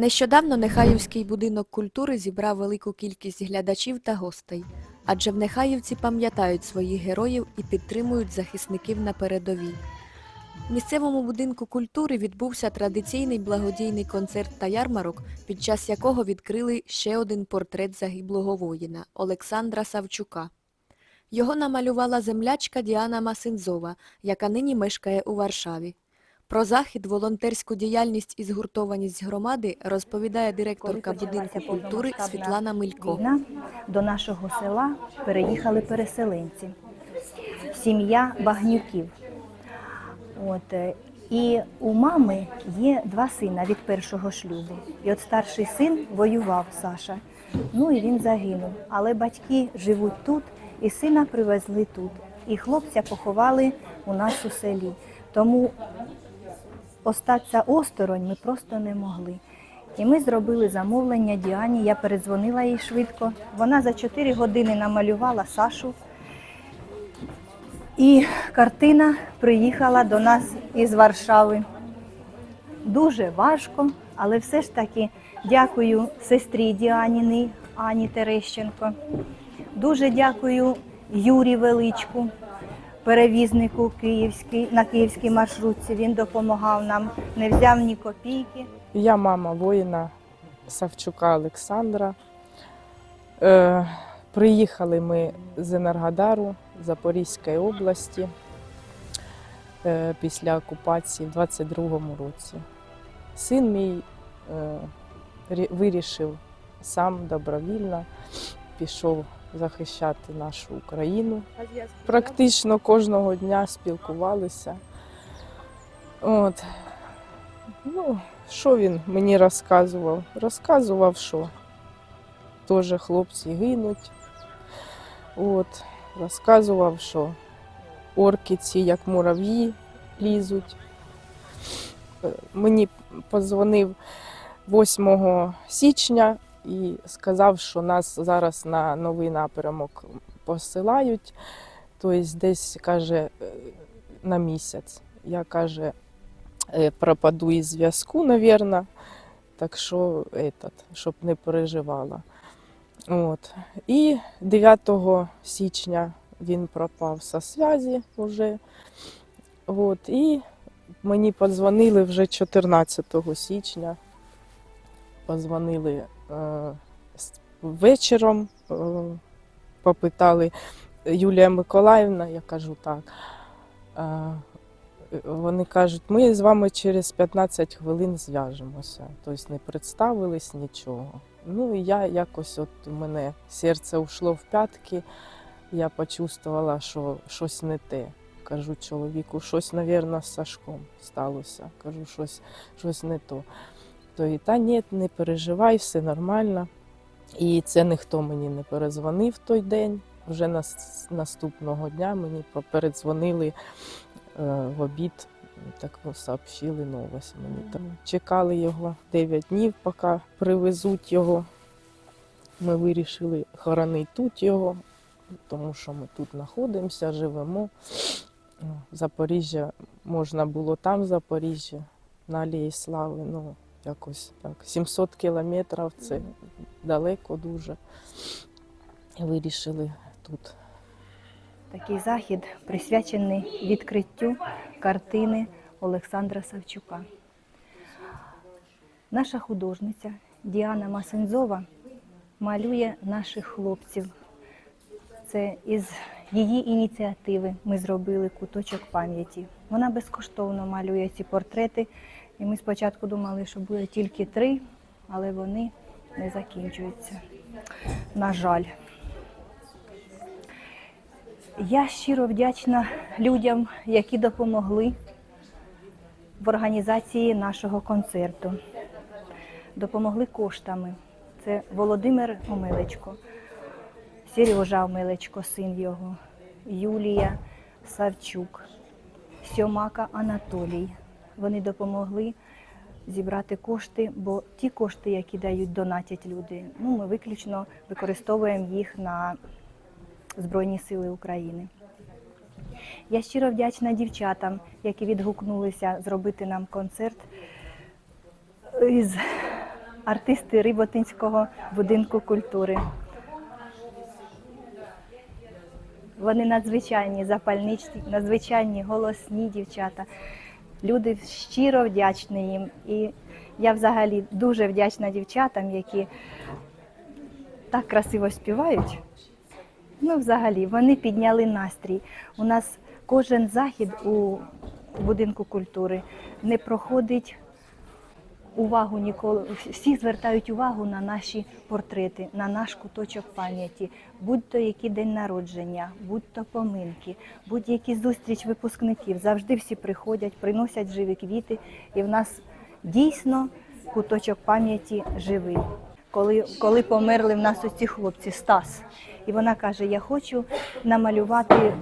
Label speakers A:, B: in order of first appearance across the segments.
A: Нещодавно Нехаївський будинок культури зібрав велику кількість глядачів та гостей, адже в Нехаївці пам'ятають своїх героїв і підтримують захисників на передовій. В місцевому будинку культури відбувся традиційний благодійний концерт та ярмарок, під час якого відкрили ще один портрет загиблого воїна Олександра Савчука. Його намалювала землячка Діана Масинзова, яка нині мешкає у Варшаві. Про захід, волонтерську діяльність і згуртованість громади розповідає директорка будинку культури Світлана Милько.
B: Війна до нашого села переїхали переселенці, сім'я Багнюків. От, е, і у мами є два сина від першого шлюбу. І от старший син воював Саша. Ну і він загинув. Але батьки живуть тут, і сина привезли тут. І хлопця поховали у нас у селі. Тому остатися осторонь ми просто не могли. І ми зробили замовлення Діані. Я передзвонила їй швидко. Вона за 4 години намалювала Сашу. І картина приїхала до нас із Варшави. Дуже важко, але все ж таки дякую сестрі Діаніни Ані Терещенко. Дуже дякую Юрі Величку, перевізнику київський, на київській маршрутці. Він допомагав нам, не взяв ні копійки.
C: Я мама воїна Савчука Олександра. Е, приїхали ми з Енергодару Запорізької області е, після окупації в 22-му році. Син мій е, вирішив сам добровільно, пішов захищати нашу Україну. Практично кожного дня спілкувалися. От. Ну, що він мені розказував? Розказував, що теж хлопці гинуть. От, розказував, що орки ці, як мурав'ї, лізуть. Е, Мені подзвонив 8 січня і сказав, що нас зараз на новий напрямок посилають. Тобто десь каже е, на місяць. Я каже, е, пропаду із зв'язку, навірно. Так що, этот, щоб не переживала. От. І 9 січня він пропав со зв'язі вже. От. І мені подзвонили вже 14 січня. Позвонили вечором, е, попитали Юлія Миколаївна, я кажу так. Е, вони кажуть, ми з вами через 15 хвилин зв'яжемося. Тобто не представились нічого. Ну і я якось от у мене серце йшло в п'ятки, я почувствувала, що щось не те. Кажу чоловіку, щось, мабуть, з Сашком сталося. Кажу, щось, щось не то. То і та ні, не переживай, все нормально. І це ніхто мені не перезвонив той день. Вже нас, наступного дня мені передзвонили е, в обід, так ну, сообщили новость мені. Так. Чекали його 9 днів, поки привезуть його. Ми вирішили хоронити тут його, тому що ми тут знаходимося, живемо. Ну, Запоріжжя можна було там, в Запоріжжя, на Алії Слави. Ну, якось так. 700 кілометрів це далеко дуже. Вирішили тут.
B: Такий захід присвячений відкриттю картини Олександра Савчука. Наша художниця Діана Масензова малює наших хлопців. Це із її ініціативи ми зробили куточок пам'яті. Вона безкоштовно малює ці портрети. І ми спочатку думали, що буде тільки три, але вони не закінчуються. На жаль. Я щиро вдячна людям, які допомогли в організації нашого концерту. Допомогли коштами. Це Володимир Омелечко, Сережа Омелечко, син його, Юлія Савчук, Сьомака Анатолій. Вони допомогли зібрати кошти, бо ті кошти, які дають, донатять люди, ну, ми виключно використовуємо їх на Збройні Сили України. Я щиро вдячна дівчатам, які відгукнулися зробити нам концерт із артисти Риботинського будинку культури. Вони надзвичайні запальничні, надзвичайні голосні дівчата. Люди щиро вдячні їм. І я взагалі дуже вдячна дівчатам, які так красиво співають. Ну, взагалі, вони підняли настрій. У нас кожен захід у будинку культури не проходить увагу ніколи. Всі звертають увагу на наші портрети, на наш куточок пам'яті, будь-то який день народження, будь-то поминки, будь-які зустріч випускників. Завжди всі приходять, приносять живі квіти, і в нас дійсно куточок пам'яті живий. Коли, коли померли в нас оці хлопці, Стас, і вона каже: Я хочу намалювати е,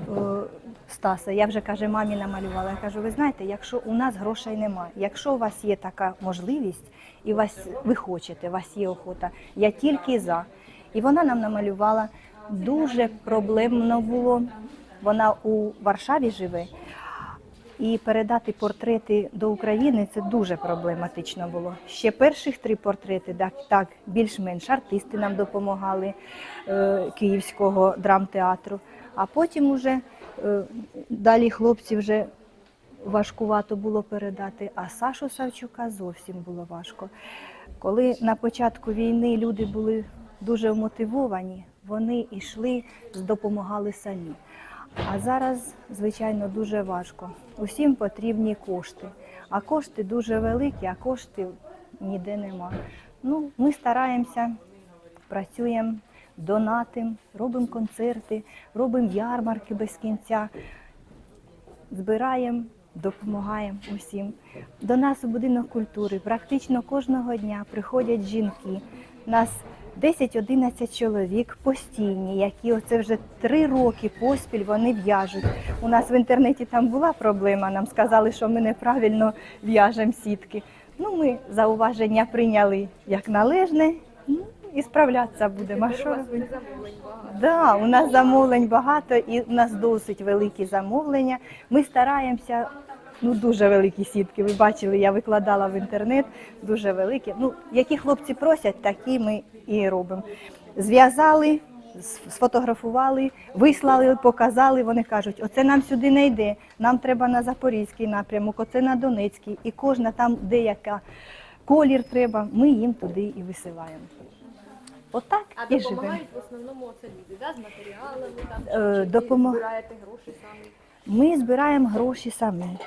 B: Стаса. Я вже каже, мамі намалювала. Я кажу, ви знаєте, якщо у нас грошей немає, якщо у вас є така можливість, і вас ви хочете, у вас є охота, я тільки за. І вона нам намалювала. Дуже проблемно було. Вона у Варшаві живе. І передати портрети до України це дуже проблематично було. Ще перших три портрети, так, так більш-менш артисти нам допомагали е, Київського драмтеатру. А потім уже далі хлопці вже важкувато було передати, а Сашу Савчука зовсім було важко. Коли на початку війни люди були дуже вмотивовані, вони йшли, допомагали самі. А зараз, звичайно, дуже важко. Усім потрібні кошти. А кошти дуже великі, а коштів ніде нема. Ну, ми стараємося, працюємо, донатимо, робимо концерти, робимо ярмарки без кінця, збираємо, допомагаємо усім. До нас у будинок культури практично кожного дня приходять жінки. Нас 10-11 чоловік постійні, які оце вже три роки поспіль вони в'яжуть. У нас в інтернеті там була проблема. Нам сказали, що ми неправильно в'яжемо сітки. Ну, ми зауваження прийняли як належне. І справлятися будемо. А що робити? Да, у нас замовлень багато і у нас досить великі замовлення. Ми стараємося. Ну, дуже великі сітки. Ви бачили, я викладала в інтернет, дуже великі. Ну, які хлопці просять, такі ми і робимо. Зв'язали, сфотографували, вислали, показали. Вони кажуть, оце нам сюди не йде, нам треба на Запорізький напрямок, оце на Донецький. І кожна там деяка колір треба, ми їм туди і висилаємо. Отак
A: А
B: і живемо.
A: допомагають в основному оце люди, да? з матеріалами, там,
B: Е,
A: чи
B: допомо-
A: збираєте гроші самі.
B: Ми збираємо гроші самі.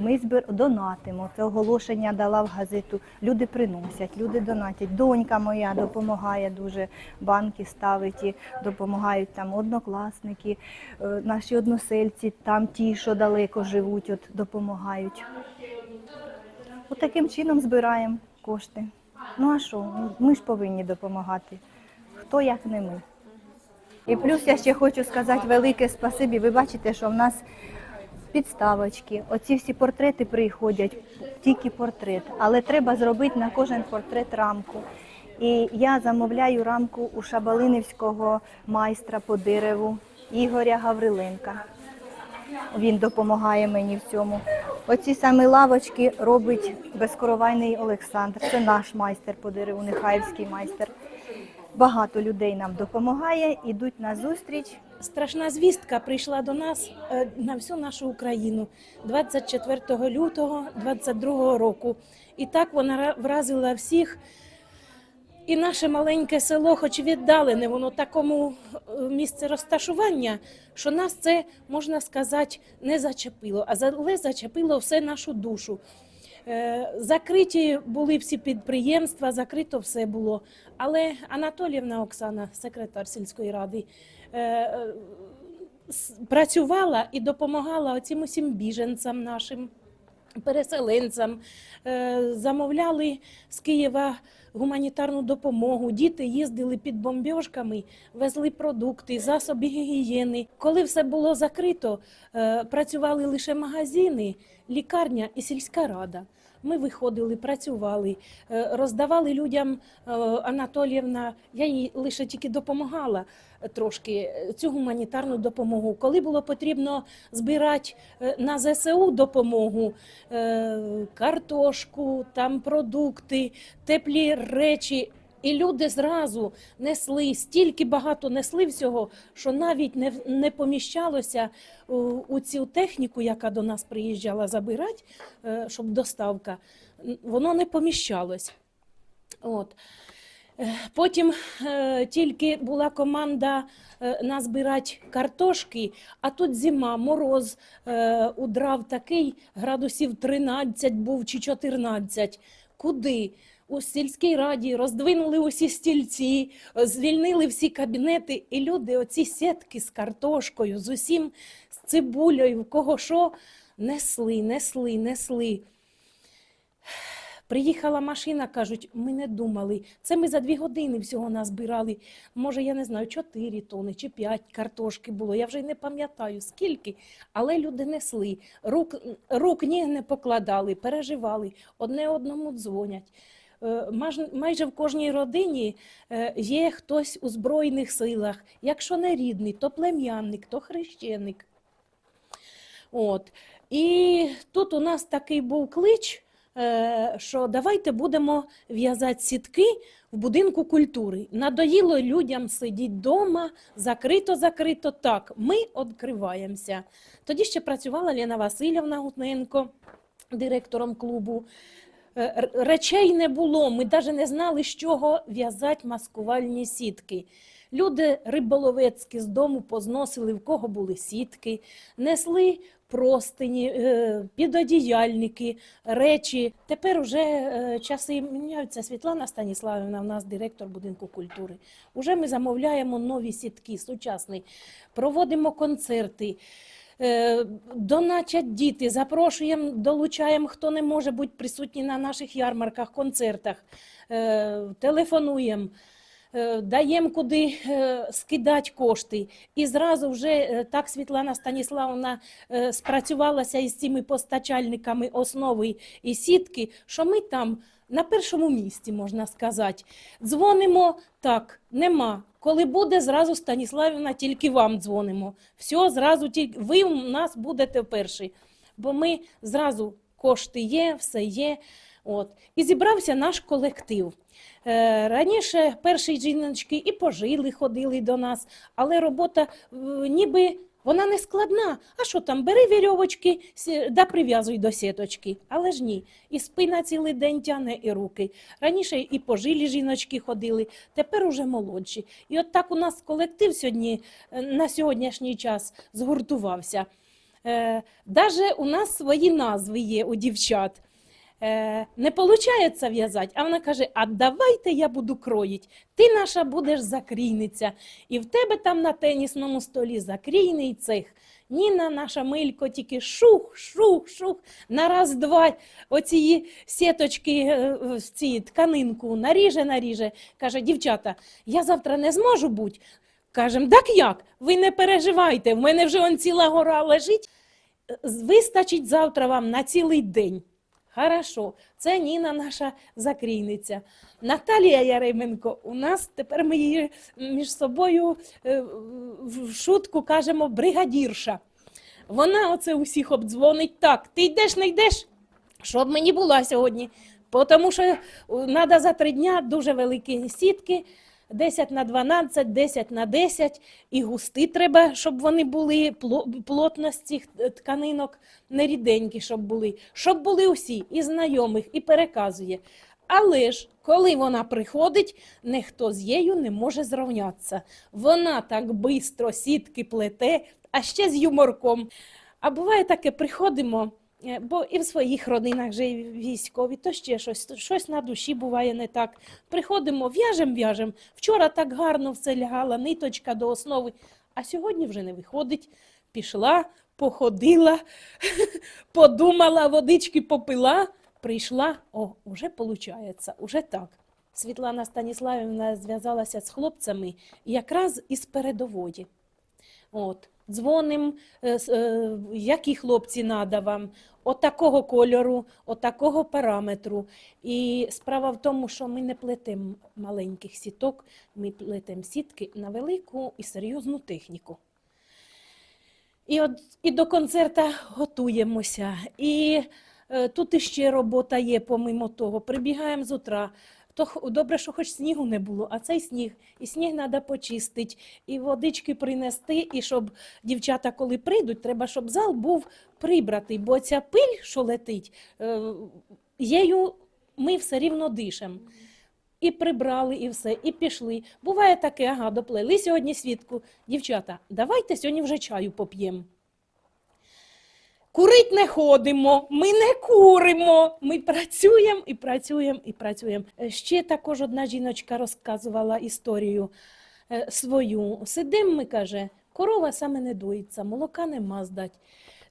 B: Ми збир... донатимо. Це оголошення дала в газету. Люди приносять, люди донатять. Донька моя допомагає дуже, банки ставить, і допомагають там однокласники, е, наші односельці, там ті, що далеко живуть, от допомагають. От таким чином збираємо кошти. Ну а що? Ми ж повинні допомагати. Хто як не ми. І плюс я ще хочу сказати велике спасибі. Ви бачите, що в нас підставочки, оці всі портрети приходять, тільки портрет, але треба зробити на кожен портрет рамку. І я замовляю рамку у Шабалинівського майстра по дереву Ігоря Гавриленка. Він допомагає мені в цьому. Оці самі лавочки робить безкоровайний Олександр. Це наш майстер по дереву, Нехаївський майстер. Багато людей нам допомагає, ідуть на зустріч.
D: Страшна звістка прийшла до нас е, на всю нашу Україну 24 лютого 22 року. І так вона вразила всіх. І наше маленьке село, хоч віддалене, воно такому е, місце розташування, що нас це, можна сказати, не зачепило, а але зачепило все нашу душу. Е, Закриті були всі підприємства, закрито все було. Але Анатоліївна Оксана, секретар сільської ради, е, працювала і допомагала оцим усім біженцям нашим. Переселенцям замовляли з Києва гуманітарну допомогу. Діти їздили під бомбьошками, везли продукти, засоби гігієни. Коли все було закрито, е, працювали лише магазини, лікарня і сільська рада. Ми виходили, працювали, е, роздавали людям е, Анатоліївна. Я їй лише тільки допомагала трошки е, цю гуманітарну допомогу. Коли було потрібно збирати на ЗСУ допомогу, картошку, там продукти, теплі речі. І люди зразу несли стільки багато несли всього, що навіть не, не поміщалося у, у цю техніку, яка до нас приїжджала забирати, е, щоб доставка, воно не поміщалось. От. Е, Потім е, тільки була команда е, назбирати картошки, а тут зима, мороз е, удрав такий, градусів 13 був чи 14. Куди? У сільській раді роздвинули усі стільці, звільнили всі кабінети, і люди оці сітки з картошкою, з усім, з цибулею, в кого що, несли, несли, несли. Приїхала машина, кажуть, ми не думали. Це ми за дві години всього назбирали. Може, я не знаю, 4 тони чи 5 картошки було. Я вже й не пам'ятаю скільки, але люди несли. Рук, рук ніг не покладали, переживали, одне одному дзвонять. Е, Майже в кожній родині е, є хтось у Збройних силах. Якщо не рідний, то плем'янник, то хрещеник. От. І тут у нас такий був клич, е, що давайте будемо в'язати сітки в будинку культури. Надоїло людям сидіти вдома, закрито-закрито. Так, ми відкриваємося. Тоді ще працювала Лена Васильівна Гутненко, директором клубу. Е, Речей не було, ми навіть не знали, з чого в'язати маскувальні сітки. Люди риболовецькі з дому позносили, в кого були сітки, несли простині, е, підодіяльники, речі. Тепер уже е, часи міняються. Світлана Станіславівна, у нас директор будинку культури. Уже ми замовляємо нові сітки, сучасні, проводимо концерти. Е, Донатять діти, запрошуємо, долучаємо, хто не може бути присутній на наших ярмарках, концертах, Е, телефонуємо, даємо куди е, скидати кошти. І зразу вже е, так Світлана Станіславовна е, спрацювалася із цими постачальниками основи і сітки, що ми там на першому місці, можна сказати. Дзвонимо так, нема. Коли буде, зразу Станіславівна, тільки вам дзвонимо. Все, зразу тільки ви у нас будете перші. Бо ми зразу кошти є, все є. От. І зібрався наш колектив. Е, раніше перші жіночки і пожили, ходили до нас, але робота е, ніби вона не складна. А що там, бери вірьовочки да прив'язуй до сіточки. Але ж ні. І спина цілий день тяне, і руки. Раніше і пожилі жіночки ходили, тепер уже молодші. І от так у нас колектив сьогодні е, на сьогоднішній час згуртувався. Даже у нас свої назви є у дівчат. Е, не виходить в'язати, а вона каже: А давайте я буду кроїть. Ти наша будеш закрійниця, і в тебе там на тенісному столі закрійний цех. Ніна, наша милько, тільки шух, шух, шух. На раз-два оці сіточки, е, ці тканинку наріже, наріже. Каже, дівчата, я завтра не зможу бути. Кажем, так як? Ви не переживайте, в мене вже он ціла гора лежить. Вистачить завтра вам на цілий день. Хорошо, це Ніна наша закрійниця. Наталія Яременко, у нас тепер ми її між собою е, в шутку кажемо бригадірша. Вона оце усіх обдзвонить так. Ти йдеш, не йдеш? Щоб мені була сьогодні. Тому що треба за три дня дуже великі сітки. 10 на 12, 10 на 10, і густи треба, щоб вони були, пло- плотність цих е, тканинок не ріденькі, щоб були, щоб були усі, і знайомих, і переказує. Але ж, коли вона приходить, ніхто з нею не може зрівнятися. Вона так бистро сітки плете, а ще з юморком. А буває таке, приходимо, бо і в своїх родинах же військові, то ще щось, то щось на душі буває не так. Приходимо, в'яжем, в'яжем. Вчора так гарно все лягала, ниточка до основи, а сьогодні вже не виходить. Пішла, походила, подумала, водички попила, прийшла, о, вже виходить, уже так. Світлана Станіславівна зв'язалася з хлопцями якраз із передової. От. Дзвоним, е, е, які хлопці надо вам, от кольору, от такого параметру. І справа в тому, що ми не плетемо маленьких сіток, ми плетемо сітки на велику і серйозну техніку. І, от, і до концерта готуємося. І е, тут іще робота є, помимо того. Прибігаємо з утра. То добре, що хоч снігу не було, а цей сніг. І сніг треба почистити, і водички принести, і щоб дівчата, коли прийдуть, треба, щоб зал був прибратий, бо ця пиль, що летить, е, її ми все рівно дишемо. І прибрали, і все, і пішли. Буває таке, ага, доплели сьогодні свідку. Дівчата, давайте сьогодні вже чаю поп'ємо. Курить не ходимо, ми не куримо. Ми працюємо і працюємо і працюємо. Е, Ще також одна жіночка розказувала історію е, свою. Сидимо, ми каже, корова саме не доїться, молока нема здать.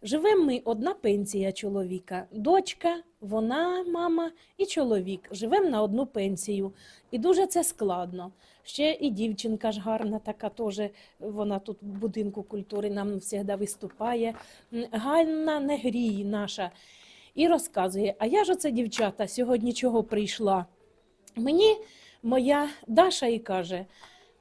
D: Живемо ми одна пенсія чоловіка. Дочка, вона, мама і чоловік. Живемо на одну пенсію. І дуже це складно. Ще і дівчинка ж гарна, така теж, вона тут в будинку культури нам завжди виступає. Ганна Негрій наша. І розказує, а я ж оце дівчата сьогодні чого прийшла? Мені моя Даша і каже: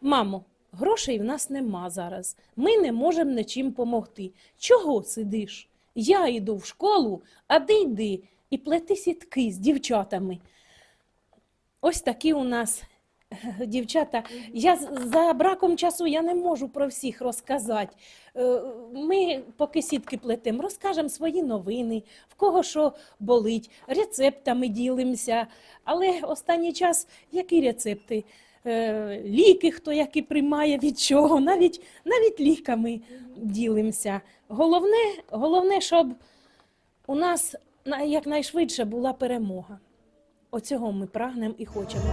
D: мамо, грошей в нас нема зараз. Ми не можемо нічим помогти. Чого сидиш? Я йду в школу, а ти йди і плети сітки з дівчатами. Ось такі у нас е, дівчата. Я за браком часу я не можу про всіх розказати. Е, Ми, поки сітки плетемо, розкажемо свої новини, в кого що болить, рецептами ділимося. Але останній час які рецепти? Е, Ліки, хто які приймає від чого, навіть, навіть ліками ділимося. Головне, головне, щоб у нас на- якнайшвидше була перемога. Оцього ми прагнемо і хочемо.